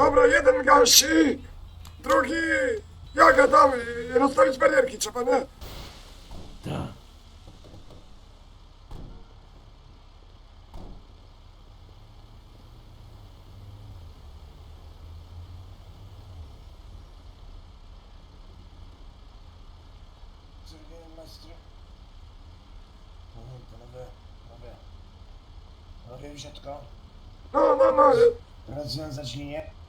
Dobra, jeden gasi, drugi... Ja gadam, y, rozstawić barierki trzeba, nie? Tak. Panowie, wsiadko. No, no, no, Rozwiązać linię.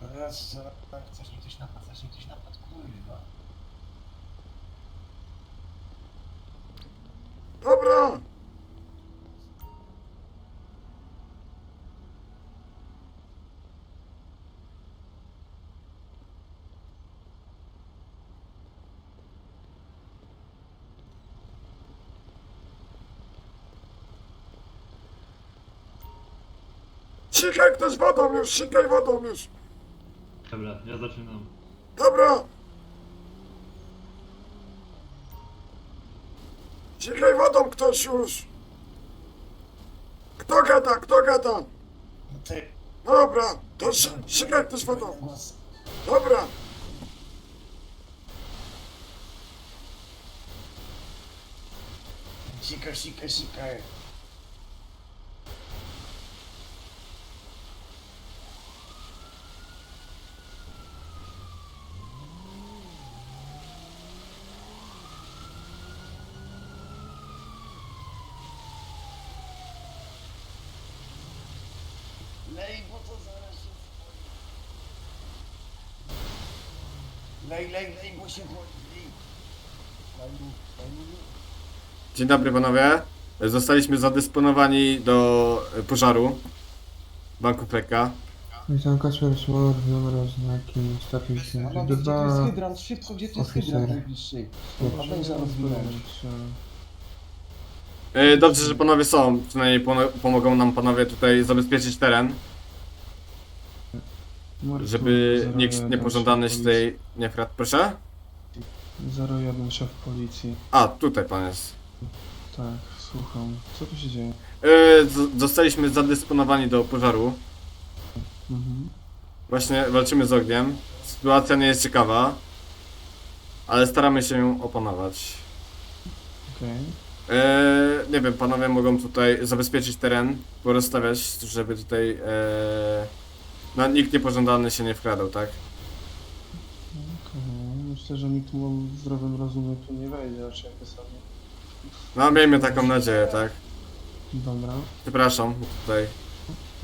Raz, tak, zacznij ktoś napad, zacznij ktoś napad, kurwa. dobra. Sikaj ktoś wodą już, sikaj wodą już. Ja zaczynam. Dobra. Sikaj wodą ktoś już. Kto gada, kto gada? No ty, Dobra, to si sikaj ktoś wodą. głos. Dobra. Sika, sika, sika. Lej, bo to zaraz się spali. Lej, lej, lej, bo się. Lej mu, lej mu. Dzień dobry panowie. Zostaliśmy zadysponowani do e, pożaru Banku Preka. Witam Kacper Smolor, numer oznaki gdzie tu jest 152 hydrant? Szybko, gdzie tu jest Oficer. hydrant najbliższy? Wyłącz. E, Dobrze, że panowie są. Przynajmniej pono- pomogą nam panowie tutaj zabezpieczyć teren, żeby nikt niepożądany z tej nie wkradł. Proszę? 01 szef policji. A, tutaj pan jest. Tak, słucham. Co tu się dzieje? E, z- Zostaliśmy zadysponowani do pożaru. Mhm. Właśnie walczymy z ogniem. Sytuacja nie jest ciekawa, ale staramy się ją opanować. Okej. Eee, nie wiem, panowie mogą tutaj zabezpieczyć teren, porozstawiać, żeby tutaj eee, no, nikt niepożądany się nie wkradał, tak? Okej. Myślę, że nikt mu w zdrowym rozumie tu nie wejdzie, raczej jakby sobie. No, miejmy taką nadzieję, tak? Dobra. Przepraszam, tutaj.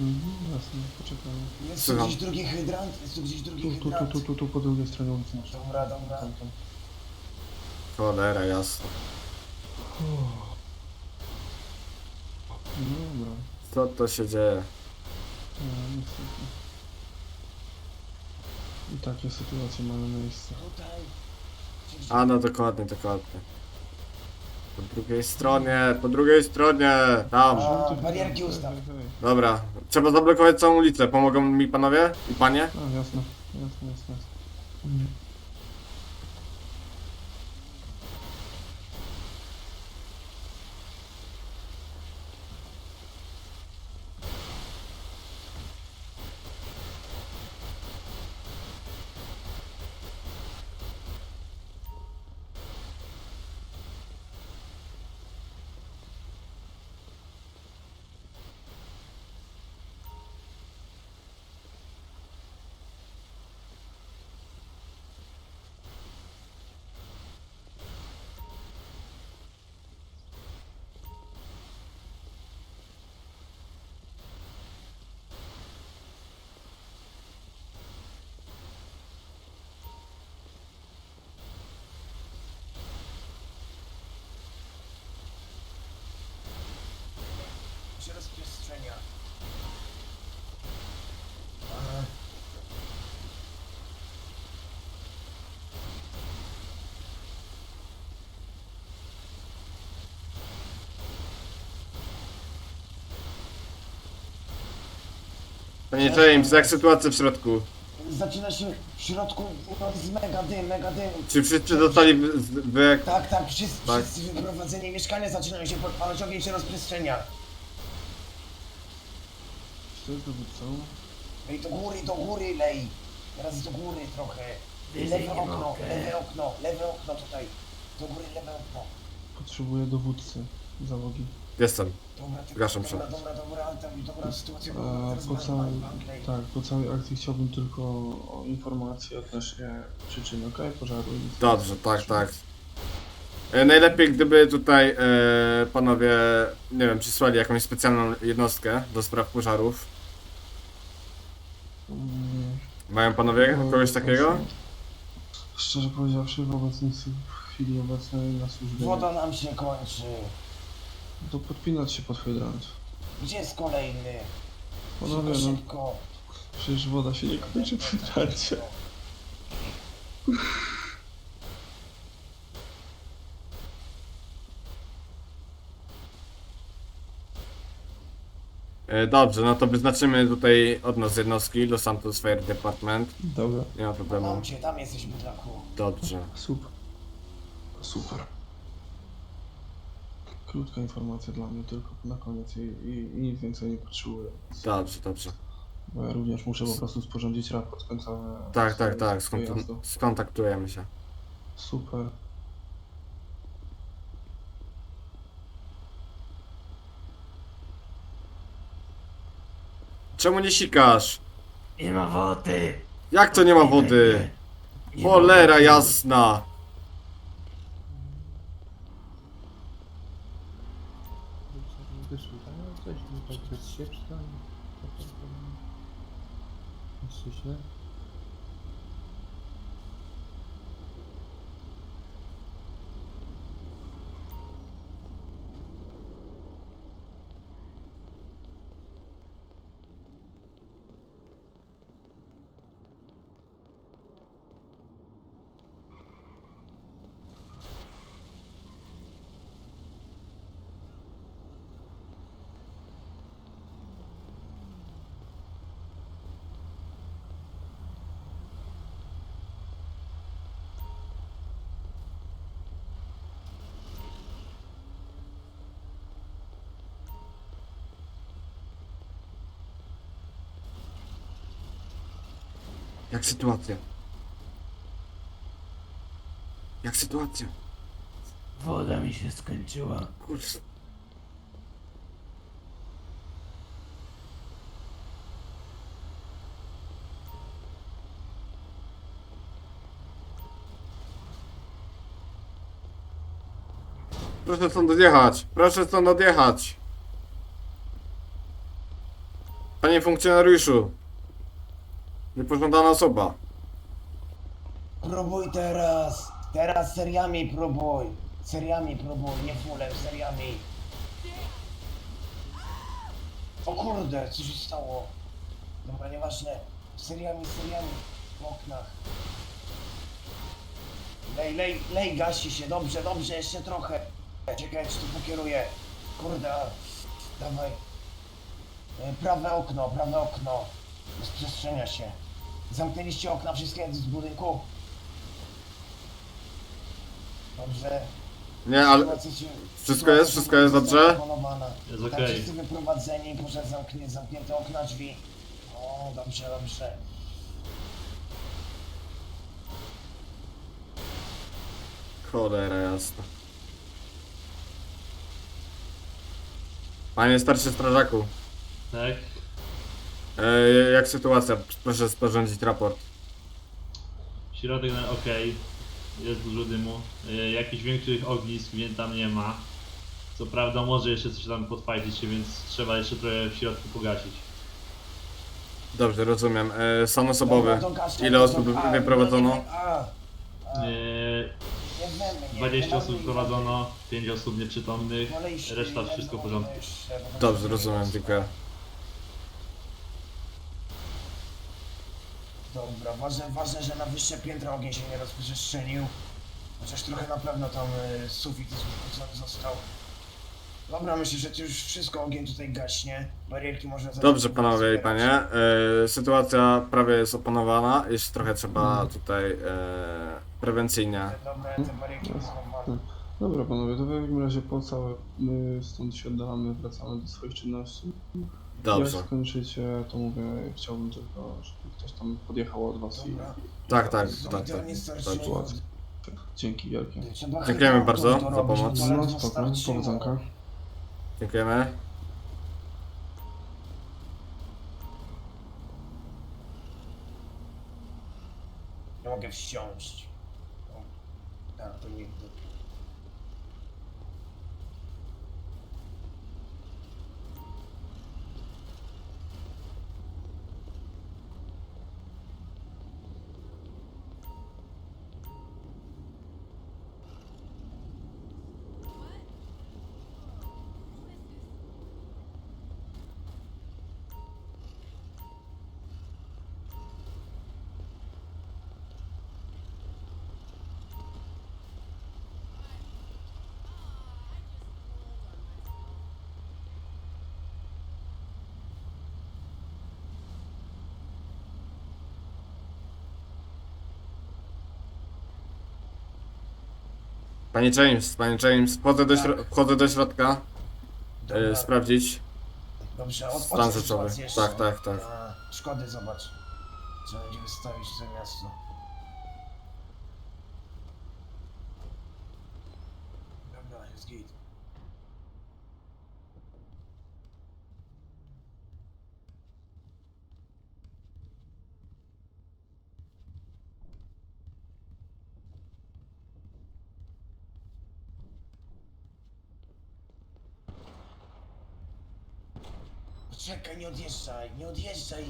Mhm, jasne, poczekamy. Jest tu Słucham. gdzieś drugi hydrant? Jest tu gdzieś drugi Tu, tu, tu, hydrant? tu, tu, tu po drugiej stronie ulicy masz. Dobra, dobra. Tam, tam. Cholera, jasno. Dobra. Co to się dzieje? No, niestety. I takie sytuacje mamy miejsce. A, no dokładnie, dokładnie. Po drugiej stronie, po drugiej stronie, tam. A, barierki ustaw. Hej, hej. Dobra, trzeba zablokować całą ulicę. Pomogą mi panowie i panie? A, jasne, jasne, jasne. jasne. Panie James, jak sytuacja w środku? Zaczyna się w środku z mega dym, mega dym. Czy wszyscy zostali wy, wy, Tak, tak, wszyscy, Tak. wszyscy wyprowadzeni mieszkania zaczynają się podpalać, ogień się rozprzestrzenia. Co jest dowódcą? Lej do góry, do góry lej. Teraz do góry trochę. Lewe okno, lewe okno, lewe okno tutaj. Do góry lewe okno. Potrzebuję dowódcy załogi. Jestem. Zgłaszam się. dobra, dobra, dobra, ale tam, dobra sytuacja. Po całej, tak, po całej akcji chciałbym tylko o informację odnośnie przyczyn, okej? Pożaru. i- Dobrze, tak, tak. E, najlepiej gdyby tutaj e, panowie, nie wiem, przysłali jakąś specjalną jednostkę do spraw pożarów. Mm, Mają panowie no, kogoś takiego? Szczerze powiedziawszy, w obecnej w chwili obecnej na służbie. Woda nam się kończy. To podpinać się pod hydrant. Gdzie jest kolejny? Panowie, Szybko, no szybko. przecież woda się nie kończy w hydrancie. E, dobrze, no to wyznaczymy tutaj od nas jednostki, Los Santos Fire Department. Dobra, Nie ma problemu. Mam cię, tam jesteś bydlaku. Dobrze. super. Super. Krótka informacja dla mnie tylko na koniec i, i, i nic więcej nie potrzebuję. Dobrze, dobrze. Bo ja również muszę po prostu sporządzić raport końcowy. Tak, tak, tak, z skont wyjazdu. skontaktujemy się. Super. Czemu nie sikasz? Nie ma wody! Jak to nie ma wody? Nie ma Cholera wody. jasna! Arkadaşlar. Nasıl işler? Jak sytuacja? Jak sytuacja? Woda mi się skończyła. Kurczę. Proszę stąd odjechać. Proszę stąd odjechać. Panie funkcjonariuszu. Niepożądana osoba. Próbuj teraz. Teraz seriami próbuj. Seriami próbuj, nie fulem, seriami. O kurde, co się stało? Dobra, nieważne. Seriami, seriami. W oknach. Lej, lej, lej, gasi się. Dobrze, dobrze, jeszcze trochę. Czekaj, czy tu pokieruję. Kurde, dawaj. E, Prawe okno, prawe okno. Bez przestrzenia się. Zamknęliście okna wszystkie z budynku? Dobrze. Nie, ale Sytuacja się- wszystko sytuacja jest? Wszystko jest dobrze? Jest Tak, okej. wszyscy wyprowadzeni, pożar zamknięty, zamknięte okna, drzwi. O, dobrze, dobrze. Cholera jasna. Panie starszy strażaku, Tak? E, jak sytuacja? Proszę sporządzić raport. Środek na ok. Jest dużo dymu. Y, jakichś większych ognisk więc tam nie ma. Co prawda może jeszcze coś tam podfajdzić się, więc trzeba jeszcze trochę w środku pogasić. Dobrze, rozumiem. E, stan osobowy. Dobra, to gaszę, Ile to osób są- a, wyprowadzono? nie, a, a, Y, nie wiemy, nie, 20 nie osób mamy- wprowadzono, 5 osób nieprzytomnych, Wolę iść, reszta nie, wszystko w no, porządku. jeszcze, bo Dobrze, rozumiem, dziękuję. Dobra, ważne, ważne, że na wyższe piętra ogień się nie rozprzestrzenił. Chociaż trochę na pewno tam y, sufit uszkodzony został. Dobra, myślę, że to już wszystko ogień tutaj gaśnie. Barierki można zacząć Dobrze, panowie i zbierać. panie. E, sytuacja prawie jest opanowana. Jeszcze trochę trzeba tutaj e, prewencyjnie. Dobra, te barierki pozwolą. Dobra panowie, to w takim razie po całe my stąd się oddalamy, wracamy do swoich czynności. Dobrze. Jak skończycie, to mówię, chciałbym tylko, żeby ktoś tam podjechał od was i... Dobra. Tak, tak, tak, tak. idealnie starsi. Dobrze. Sytuacja. Dzięki wielkie. Trzeba Dziękujemy chyba bardzo to za robić, pomoc. bo No ledwo spoko, starczyło. powodzonka. Dziękujemy. Nie mogę wsiąść. O, Tak, to nigdy. Panie James, panie James, wchodzę do, śro- wchodzę do środka, Dobra, e, sprawdzić. Dobrze, od, stan otwórz rzeczowy. jeszcze. Tak, tak, tak. A, szkody zobacz. Trzeba będzie wystawić to miasto. Dobra, jest git. Czekaj, nie odjeżdżaj, nie odjeżdżaj.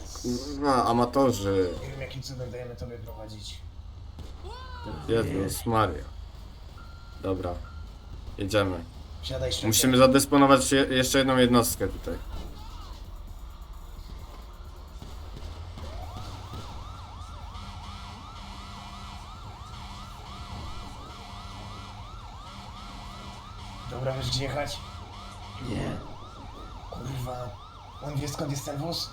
Jezus. Kurwa, amatorzy. Nie wiem jakim cudem dajemy tobie prowadzić. Jezus Maria. Dobra. Jedziemy. Siadaj. Musimy zadysponować je, jeszcze jedną jednostkę tutaj. Gdzie jechać? Nie. Kurwa. On wie skąd jest ten wóz?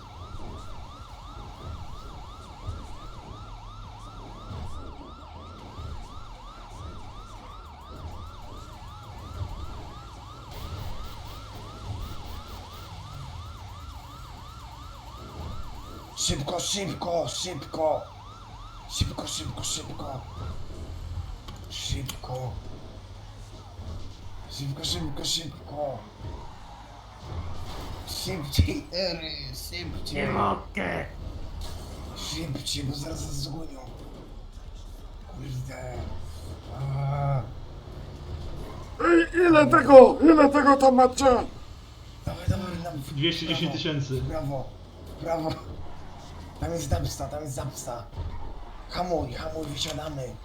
Szybko, szybko, szybko! Szybko, szybko, szybko! Szybko! Szybko, szybko, szybko! Szybciej, Ery, szybciej! Nie mogę. Szybciej, bo zaraz nas zgonią. Kurde. A, Ile tego, ile tego tam macie? Dawaj, dawaj, na 210 tysięcy. Brawo, brawo. Tam jest zapsta, tam jest zapsta. Hamuj, hamuj, wysiadamy.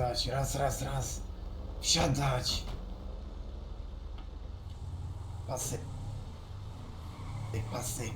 Dać, raz, raz, raz. Wsiadać. Pasy. Pasy.